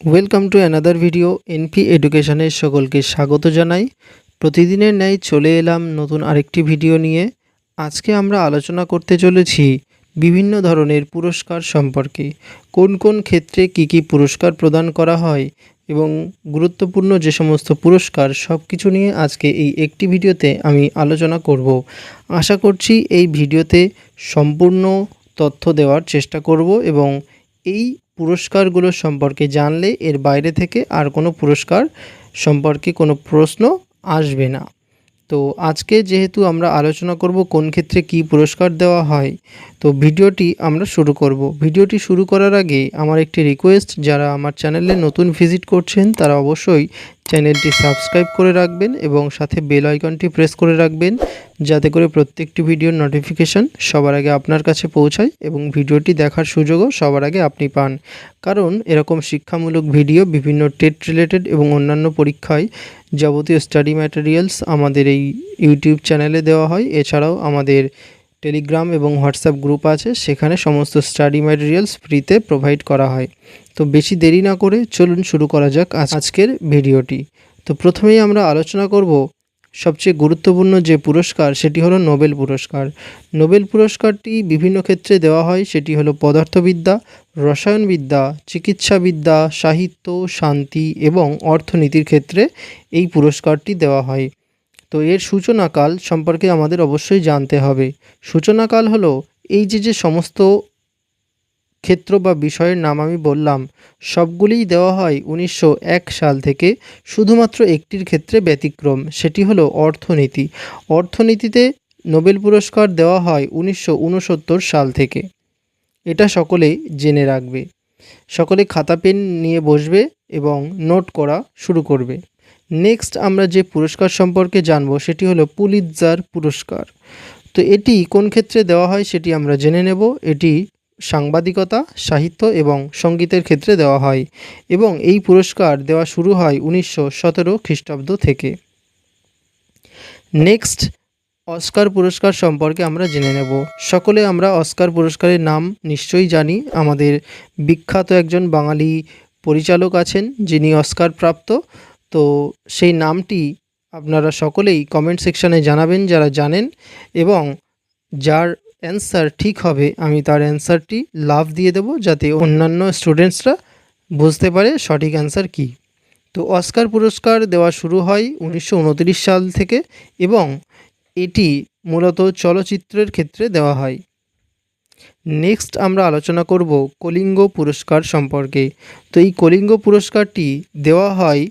Welcome to another video NP এডুকেশনের সকলকে স্বাগত জানাই। প্রতিদিনের ন্যায় চলে এলাম নতুন আরেকটি ভিডিও নিয়ে। আজকে আমরা আলোচনা করতে চলেছি বিভিন্ন ধরনের পুরস্কার সম্পর্কে। কোন কোন ক্ষেত্রে কি কি পুরস্কার প্রদান করা হয় এবং গুরুত্বপূর্ণ যে সমস্ত পুরস্কার সব কিছু নিয়ে আজকে এই একটি ভিডিওতে আমি আলোচনা করব। আশা করছি এই ভিডিওতে সম্পূর্ণ তথ্য দেওয়ার চেষ্টা করব এবং এই পুরস্কারগুলো সম্পর্কে জানলে এর বাইরে থেকে আর কোনো পুরস্কার সম্পর্কে কোনো প্রশ্ন আসবে না। তো আজকে যেহেতু আমরা আলোচনা করব কোন ক্ষেত্রে কি পুরস্কার দেওয়া হয় তো ভিডিওটি আমরা শুরু করব। ভিডিওটি শুরু করার আগে আমার একটি রিকোয়েস্ট যারা আমার চ্যানেলে নতুন ভিজিট করছেন, তারা অবশ্যই চ্যানেলটি সাবস্ক্রাইব করে রাখবেন এবং সাথে বেল আইকনটি প্রেস করে রাখবেন, যাতে করে প্রত্যেকটি ভিডিওর নোটিফিকেশন সবার আগে আপনার কাছে পৌঁছায় এবং ভিডিওটি দেখার সুযোগও সবার আগে আপনি পান। কারণ এরকম শিক্ষামূলক ভিডিও বিভিন্ন টেট রিলেটেড এবং অন্যান্য পরীক্ষায় যাবতীয় স্টাডি ম্যাটেরিয়ালস আমাদের এই ইউটিউব চ্যানেলে দেওয়া হয়। এছাড়াও আমাদের টেলিগ্রাম এবং হোয়াটসঅ্যাপ গ্রুপ আছে, সেখানে সমস্ত স্টাডি ম্যাটেরিয়ালস ফ্রিতে প্রোভাইড করা হয়। তো বেশি দেরি না করে চলুন শুরু করা যাক আজকের ভিডিওটি। তো প্রথমেই আমরা আলোচনা করব সবচেয়ে গুরুত্বপূর্ণ যে পুরস্কার, সেটি হলো নোবেল পুরস্কার। নোবেল পুরস্কারটি বিভিন্ন ক্ষেত্রে দেওয়া হয়, সেটি হলো পদার্থবিদ্যা, রসায়নবিদ্যা, চিকিৎসাবিদ্যা, সাহিত্য, শান্তি এবং অর্থনীতির ক্ষেত্রে এই পুরস্কারটি দেওয়া হয়। তো এর সূচনাকাল সম্পর্কে আমাদের অবশ্যই জানতে হবে। সূচনাকাল হলো এই যে যে সমস্ত ক্ষেত্র বা বিষয়ের নাম আমি বললাম, সবগুলিই দেওয়া হয় উনিশশো এক সাল থেকে শুধুমাত্র একটির ক্ষেত্রে ব্যতিক্রম, সেটি হলো অর্থনীতি। অর্থনীতিতে নোবেল পুরস্কার দেওয়া হয় উনিশশো উনসত্তর সাল থেকে। এটা সকলেই জেনে রাখবে। সকলে খাতা পেন নিয়ে বসবে এবং নোট করা শুরু করবে। নেক্সট আমরা যে পুরস্কার সম্পর্কে জানব, সেটি হলো পুলিৎজার পুরস্কার। তো এটি কোন ক্ষেত্রে দেওয়া হয় সেটি আমরা জেনে নেব। এটি সাংবাদিকতা, সাহিত্য এবং সঙ্গীতের ক্ষেত্রে দেওয়া হয় এবং এই পুরস্কার দেওয়া শুরু হয় উনিশশো সতেরো খ্রিস্টাব্দ থেকে। নেক্সট অস্কার পুরস্কার সম্পর্কে আমরা জেনে নেব। সকলে আমরা অস্কার পুরস্কারের নাম নিশ্চয়ই জানি। আমাদের বিখ্যাত একজন বাঙালি পরিচালক আছেন যিনি অস্কার প্রাপ্ত। তো সেই নামটি আপনারা সকলেই কমেন্ট সেকশানে জানাবেন যারা জানেন এবং যার অ্যান্সার ঠিক হবে, আমি তার অ্যান্সারটি লাভ দিয়ে দেব যাতে অন্যান্য স্টুডেন্টসরা বুঝতে পারে সঠিক অ্যান্সার কী। তো অস্কার পুরস্কার দেওয়া শুরু হয় উনিশশো উনত্রিশ সাল থেকে এবং এটি মূলত চলচ্চিত্রের ক্ষেত্রে দেওয়া হয়। নেক্সট আমরা আলোচনা করব কলিঙ্গ পুরস্কার সম্পর্কে। তো এই কলিঙ্গ পুরস্কারটি দেওয়া হয়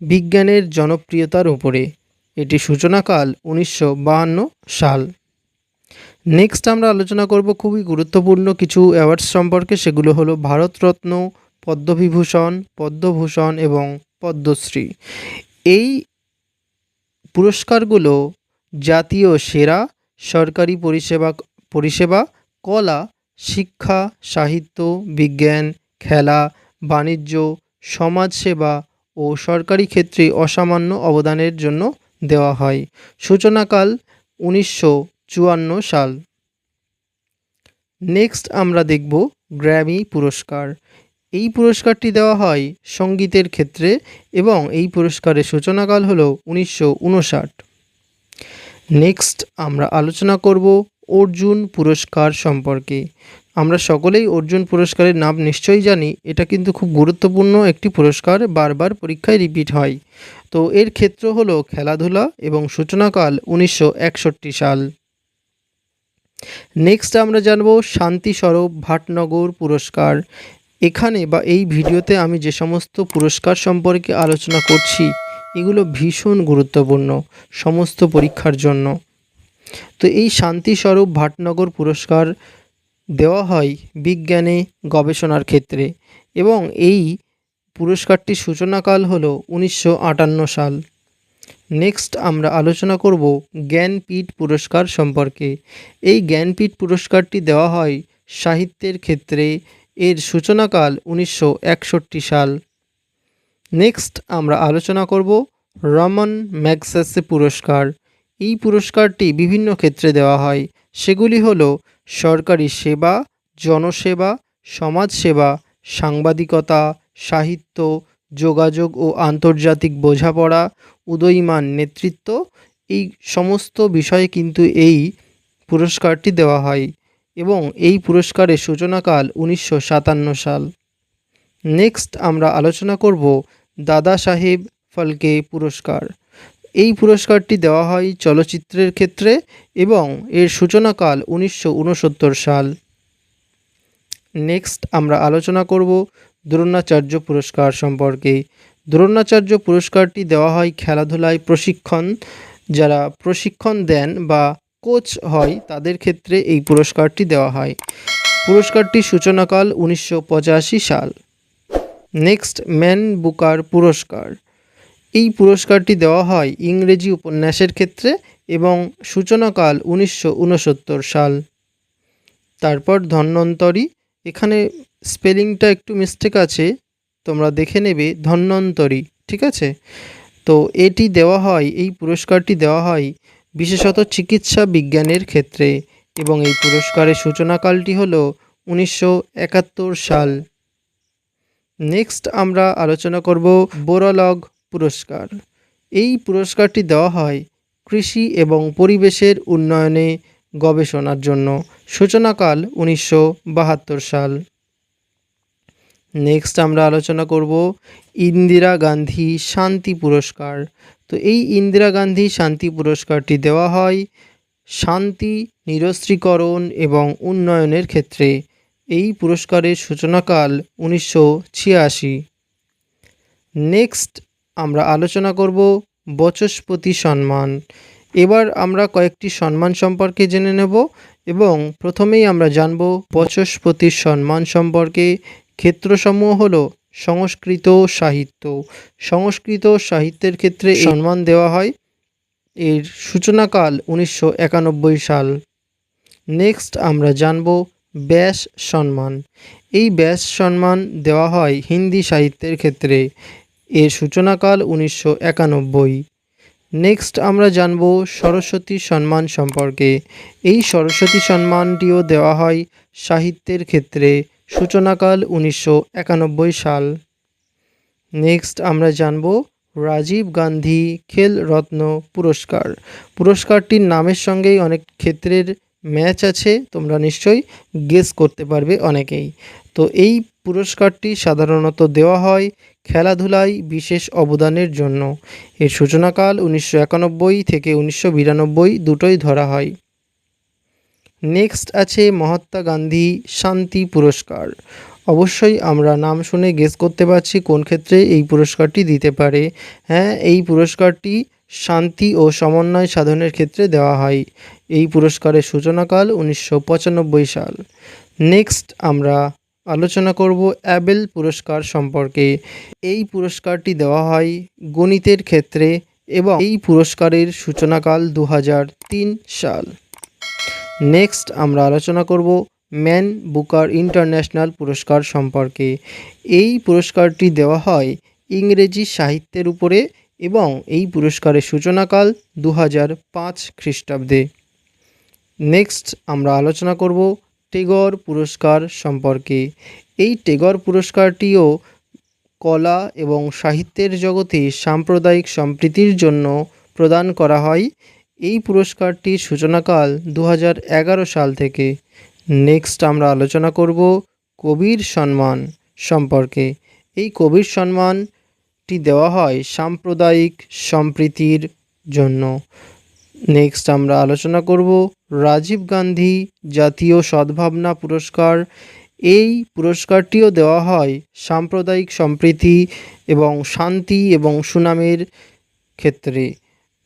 বিজ্ঞানের জনপ্রিয়তার উপরে। এটি সূচনাকাল উনিশশো সাল। নেক্সট আমরা আলোচনা করব খুবই গুরুত্বপূর্ণ কিছু অ্যাওয়ার্ডস সম্পর্কে। সেগুলো হলো ভারতরত্ন, পদ্মবিভূষণ, পদ্মভূষণ এবং পদ্মশ্রী। এই পুরস্কারগুলো জাতীয় সেরা, সরকারি পরিষেবা পরিষেবা, কলা, শিক্ষা, সাহিত্য, বিজ্ঞান, খেলা, বাণিজ্য, সমাজসেবা ও সরকারি ক্ষেত্রে অসামান্য অবদানের জন্য দেওয়া হয়। সূচনাকাল উনিশশো চুয়ান্ন সাল। নেক্সট আমরা দেখব গ্র্যামি পুরস্কার। এই পুরস্কারটি দেওয়া হয় সঙ্গীতের ক্ষেত্রে এবং এই পুরস্কারের সূচনাকাল হল উনিশশো উনষাট। নেক্সট আমরা আলোচনা করব অর্জুন পুরস্কার সম্পর্কে। আমরা সকলেই অর্জুন পুরস্কারের নাম নিশ্চয়ই জানি। এটা কিন্তু খুব গুরুত্বপূর্ণ একটি পুরস্কার, বারবার পরীক্ষায় রিপিট হয়। তো এর ক্ষেত্র হলো খেলাধুলা এবং সূচনাকাল উনিশশো একষট্টি সাল। নেক্সট আমরা জানব শান্তি স্বরূপ ভাটনগর পুরস্কার। এখানে বা এই ভিডিওতে আমি যে সমস্ত পুরস্কার সম্পর্কে আলোচনা করছি, এগুলো ভীষণ গুরুত্বপূর্ণ সমস্ত পরীক্ষার জন্য। তো এই শান্তি স্বরূপ ভাটনগর পুরস্কার দেওয়া হয় বিজ্ঞানে, গবেষণার ক্ষেত্রে এবং এই পুরস্কারটির সূচনাকাল হল উনিশশো আটান্ন সাল। নেক্সট আমরা আলোচনা করব জ্ঞানপীঠ পুরস্কার সম্পর্কে। এই জ্ঞানপীঠ পুরস্কারটি দেওয়া হয় সাহিত্যের ক্ষেত্রে। এর সূচনাকাল উনিশশো একষট্টি সাল। নেক্সট আমরা আলোচনা করব রমন ম্যাগসেসে পুরস্কার। এই পুরস্কারটি বিভিন্ন ক্ষেত্রে দেওয়া হয়। সেগুলি হলো সরকারি সেবা, জনসেবা, সমাজসেবা, সাংবাদিকতা, সাহিত্য, যোগাযোগ ও আন্তর্জাতিক বোঝাপড়া, উদয়ীমান নেতৃত্ব, এই সমস্ত বিষয়ে কিন্তু এই পুরস্কারটি দেওয়া হয় এবং এই পুরস্কারের সূচনাকাল উনিশশো সাতান্ন সাল। নেক্সট আমরা আলোচনা করব দাদা সাহেব ফালকে পুরস্কার। এই পুরস্কারটি দেওয়া হয় চলচ্চিত্রের ক্ষেত্রে এবং এর সূচনাকাল উনিশশো উনসত্তর সাল। নেক্সট আমরা আলোচনা করব দ্রোণাচার্য পুরস্কার সম্পর্কে। দ্রোণাচার্য পুরস্কারটি দেওয়া হয় খেলাধুলায় প্রশিক্ষণ। যারা প্রশিক্ষণ দেন বা কোচ হয়, তাদের ক্ষেত্রে এই পুরস্কারটি দেওয়া হয়। পুরস্কারটির সূচনাকাল উনিশশো পঁচাশি সাল। নেক্সট ম্যান বুকার পুরস্কার। এই পুরস্কারটি দেওয়া হয় ইংরেজি উপন্যাসের ক্ষেত্রে এবং সূচনাকাল উনিশশো উনসত্তর সাল। তারপর ধন্বন্তরী। এখানে স্পেলিংটা একটু মিস্টেক আছে, তোমরা দেখে নেবে ধন্যন্তরী ঠিক আছে? তো এটি দেওয়া হয়, এই পুরস্কারটি দেওয়া হয় বিশেষত চিকিৎসা বিজ্ঞানের ক্ষেত্রে এবং এই পুরস্কারের সূচনাকালটি হল উনিশশো একাত্তর সাল। নেক্সট আমরা আলোচনা করব বোরালগ পুরস্কার। এই পুরস্কারটি দেওয়া হয় কৃষি এবং পরিবেশের উন্নয়নে গবেষণার জন্য। সূচনাকাল উনিশশো বাহাত্তর সাল। নেক্সট আমরা আলোচনা করব ইন্দিরা গান্ধী শান্তি পুরস্কার। তো এই ইন্দিরা গান্ধী শান্তি পুরস্কারটি দেওয়া হয় শান্তি, নিরস্ত্রীকরণ এবং উন্নয়নের ক্ষেত্রে। এই পুরস্কারের সূচনাকাল উনিশশো ছিয়াশি। নেক্সট আমরা আলোচনা করব বচস্পতি সম্মান। এবার আমরা কয়েকটি সম্মান সম্পর্কে জেনে নেব এবং প্রথমেই আমরা জানব বচস্পতির সম্মান সম্পর্কে। ক্ষেত্রসমূহ হলো সংস্কৃত সাহিত্য। সংস্কৃত সাহিত্যের ক্ষেত্রে সম্মান দেওয়া হয় এর সূচনাকাল উনিশশো একানব্বই সাল। নেক্সট আমরা জানব ব্যাস সম্মান। এই ব্যাস সম্মান দেওয়া হয় হিন্দি সাহিত্যের ক্ষেত্রে। এর সূচনাকাল উনিশশো একানব্বই। নেক্সট আমরা জানব সরস্বতী সম্মান সম্পর্কে। এই সরস্বতী সম্মানটিও দেওয়া হয় সাহিত্যের ক্ষেত্রে সূচনাকাল উনিশশো একানব্বই সাল। নেক্সট আমরা জানব রাজীব গান্ধী খেল রত্ন পুরস্কার। পুরস্কারটির নামের সঙ্গেই অনেক ক্ষেত্রের ম্যাচ আছে, তোমরা নিশ্চয়ই গেস করতে পারবে অনেকেই। তো এই পুরস্কারটি সাধারণত দেওয়া হয় খেলাধুলায় বিশেষ অবদানের জন্য। এর সূচনাকাল উনিশশো একানব্বই থেকে উনিশশো বিরানব্বই দুটোই ধরা হয়। নেক্সট আছে মহাত্মা গান্ধী শান্তি পুরস্কার। অবশ্যই আমরা নাম শুনে গেস করতে পারছি কোন ক্ষেত্রে এই পুরস্কারটি দিতে পারে। হ্যাঁ এই পুরস্কারটি শান্তি ও সমন্বয় সাধনের ক্ষেত্রে দেওয়া হয়। এই পুরস্কারের সূচনাকাল উনিশশো পঁচানব্বই সাল। নেক্সট আমরা আলোচনা করব অ্যাবেল পুরস্কার সম্পর্কে। এই পুরস্কারটি দেওয়া হয় গণিতের ক্ষেত্রে এবং এই পুরস্কারের সূচনাকাল দু সাল। নেক্সট আমরা আলোচনা করব ম্যান বুকার ইন্টারন্যাশনাল পুরস্কার সম্পর্কে। এই পুরস্কারটি দেওয়া হয় ইংরেজি সাহিত্যের উপরে এবং এই পুরস্কারের সূচনাকাল দু হাজার পাঁচ খ্রিস্টাব্দে। নেক্সট আমরা আলোচনা করব টেগর পুরস্কার সম্পর্কে। এই টেগর পুরস্কারটিও কলা এবং সাহিত্যের জগতে সাম্প্রদায়িক সম্প্রীতির জন্য প্রদান করা হয়। এই পুরস্কারটির সূচনাকাল দু সাল থেকে। নেক্সট আমরা আলোচনা করব কবির সম্মান সম্পর্কে। এই কবির সম্মানটি দেওয়া হয় সাম্প্রদায়িক সম্প্রীতির জন্য। নেক্সট আমরা আলোচনা করব রাজীব গান্ধী জাতীয় সদ্ভাবনা পুরস্কার। এই পুরস্কারটিও দেওয়া হয় সাম্প্রদায়িক সম্প্রীতি এবং শান্তি এবং সুনামের ক্ষেত্রে।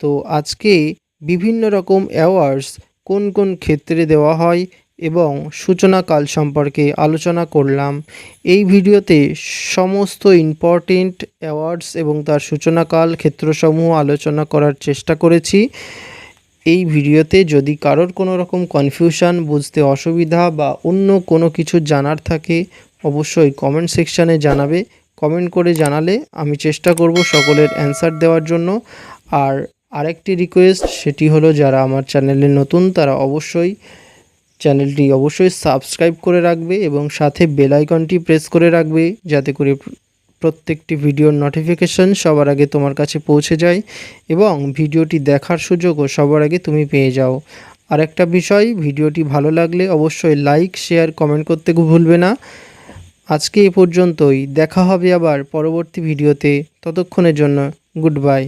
তো আজকে বিভিন্ন রকম অ্যাওয়ার্ডস কোন কোন ক্ষেত্রে দেওয়া হয় এবং সূচনাকাল সম্পর্কে আলোচনা করলাম। এই ভিডিওতে সমস্ত ইম্পর্টেন্ট অ্যাওয়ার্ডস এবং তার সূচনাকাল ক্ষেত্রসমূহ আলোচনা করার চেষ্টা করেছি। এই ভিডিওতে যদি কারোর কোনো রকম কনফিউশন বুঝতে অসুবিধা বা অন্য কোনো কিছু জানার থাকে, অবশ্যই কমেন্ট সেকশানে জানাবে। কমেন্ট করে জানালে আমি চেষ্টা করব সকলের অ্যান্সার দেওয়ার জন্য। আর আরেকটি রিকোয়েস্ট সেটি হলো যারা আমার চ্যানেলে নতুন, তারা অবশ্যই চ্যানেলটি অবশ্যই সাবস্ক্রাইব করে রাখবে এবং সাথে বেল আইকনটি প্রেস করে রাখবে, যাতে করে প্রত্যেকটি ভিডিওর নোটিফিকেশন সবার আগে তোমার কাছে পৌঁছে যায় এবং ভিডিওটি দেখার সুযোগও সবার আগে তুমি পেয়ে যাও। আর একটা বিষয়, ভিডিওটি ভালো লাগলে অবশ্যই লাইক শেয়ার কমেন্ট করতে ভুলবে না। আজকে এ পর্যন্তই, দেখা হবে আবার পরবর্তী ভিডিওতে। ততক্ষণের জন্য গুড বাই